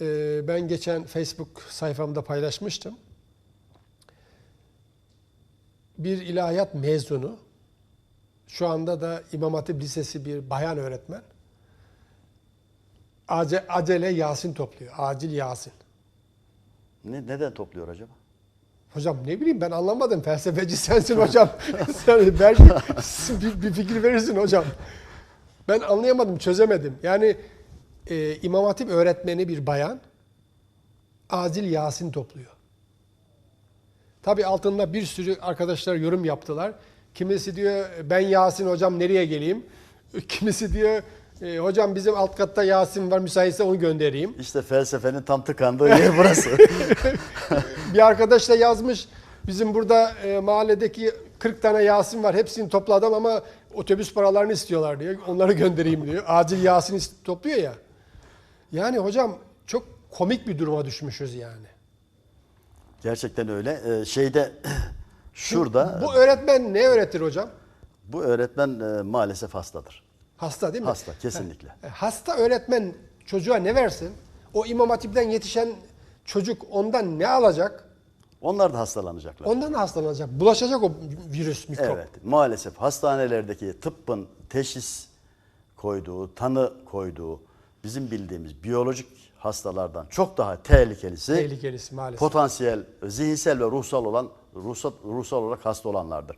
e, ben geçen Facebook sayfamda paylaşmıştım. Bir ilahiyat mezunu, şu anda da İmam Hatip Lisesi bir bayan öğretmen. Ace, acele Yasin topluyor. Acil Yasin. Ne, neden topluyor acaba? Hocam ne bileyim ben anlamadım. Felsefeci sensin hocam. Sen belki bir, bir fikir verirsin hocam. Ben anlayamadım, çözemedim. Yani e, İmam Hatip öğretmeni bir bayan acil Yasin topluyor. Tabi altında bir sürü arkadaşlar yorum yaptılar. Kimisi diyor ben Yasin hocam nereye geleyim? Kimisi diyor e, hocam bizim alt katta Yasin var müsaitse onu göndereyim. İşte felsefenin tam tıkandığı yer burası. Bir arkadaş da yazmış bizim burada e, mahalledeki 40 tane Yasin var hepsini topladım ama otobüs paralarını istiyorlar diyor. Onları göndereyim diyor. Acil Yasin topluyor ya. Yani hocam çok komik bir duruma düşmüşüz yani. Gerçekten öyle. Ee, şeyde şurada Bu öğretmen ne öğretir hocam? bu öğretmen e, maalesef hastadır. Hasta değil mi? Hasta kesinlikle. E, Hasta öğretmen çocuğa ne versin? O İmam Hatip'ten yetişen çocuk ondan ne alacak? Onlar da hastalanacaklar. Ondan hastalanacak. Bulaşacak o virüs, mikrop. Evet, maalesef hastanelerdeki tıbbın teşhis koyduğu, tanı koyduğu bizim bildiğimiz biyolojik hastalardan çok daha tehlikelisi Tehlikelisi maalesef. potansiyel zihinsel ve ruhsal olan ruhsal, ruhsal olarak hasta olanlardır.